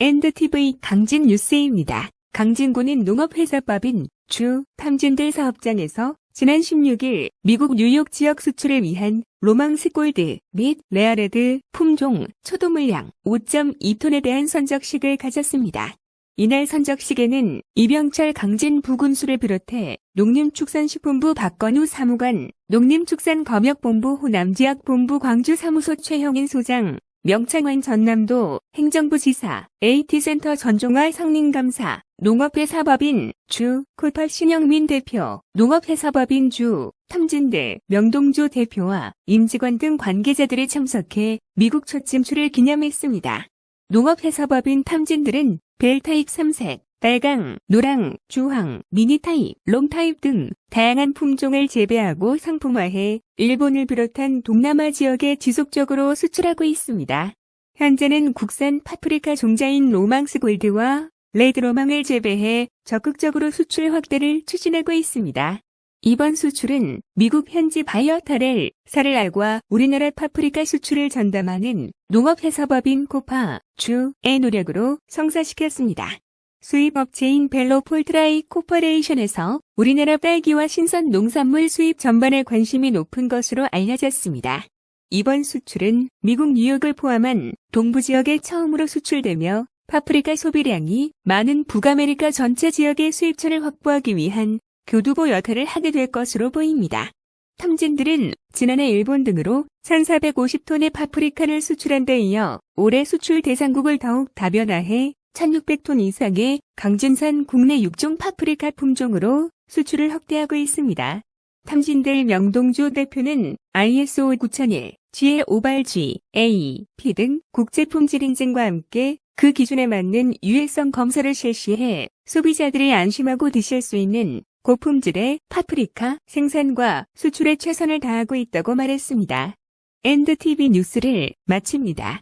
NDTV 강진 뉴스입니다. 강진군인 농업회사법인 주 탐진들 사업장에서 지난 16일 미국 뉴욕 지역 수출을 위한 로망스 골드 및 레아레드 품종 초도 물량 5.2톤에 대한 선적식을 가졌습니다. 이날 선적식에는 이병철 강진 부군수를 비롯해 농림축산식품부 박건우 사무관, 농림축산검역본부 호남지역본부 광주사무소 최형인 소장, 명창환 전남도 행정부지사, AT센터 전종화 상림감사, 농업회사법인 주 콜팝 신영민 대표, 농업회사법인 주 탐진대 명동주 대표와 임직원 등 관계자들이 참석해 미국 첫 진출을 기념했습니다. 농업회사법인 탐진들은 벨타입 3색, 빨강, 노랑, 주황, 미니타입, 롱타입 등 다양한 품종을 재배하고 상품화해 일본을 비롯한 동남아 지역에 지속적으로 수출하고 있습니다. 현재는 국산 파프리카 종자인 로망스 골드와 레드 로망을 재배해 적극적으로 수출 확대를 추진하고 있습니다. 이번 수출은 미국 현지 바이어 타렐, 사를알과 우리나라 파프리카 수출을 전담하는 농업회사법인 코파, 주의 노력으로 성사시켰습니다. 수입업체인 벨로 폴트라이 코퍼레이션에서 우리나라 딸기와 신선 농산물 수입 전반에 관심이 높은 것으로 알려졌습니다. 이번 수출은 미국 뉴욕을 포함한 동부 지역에 처음으로 수출되며 파프리카 소비량이 많은 북아메리카 전체 지역의 수입처를 확보하기 위한 교두보 역할을 하게 될 것으로 보입니다. 탐진들은 지난해 일본 등으로 1,450톤의 파프리카를 수출한 데 이어 올해 수출 대상국을 더욱 다변화해 1,600톤 이상의 강진산 국내 육종 파프리카 품종으로 수출을 확대하고 있습니다. 탐진들 명동주 대표는 ISO 9001, GL 오발G, A, P 등 국제 품질 인증과 함께 그 기준에 맞는 유해성 검사를 실시해 소비자들이 안심하고 드실 수 있는 고품질의 파프리카 생산과 수출에 최선을 다하고 있다고 말했습니다. NDTV 뉴스를 마칩니다.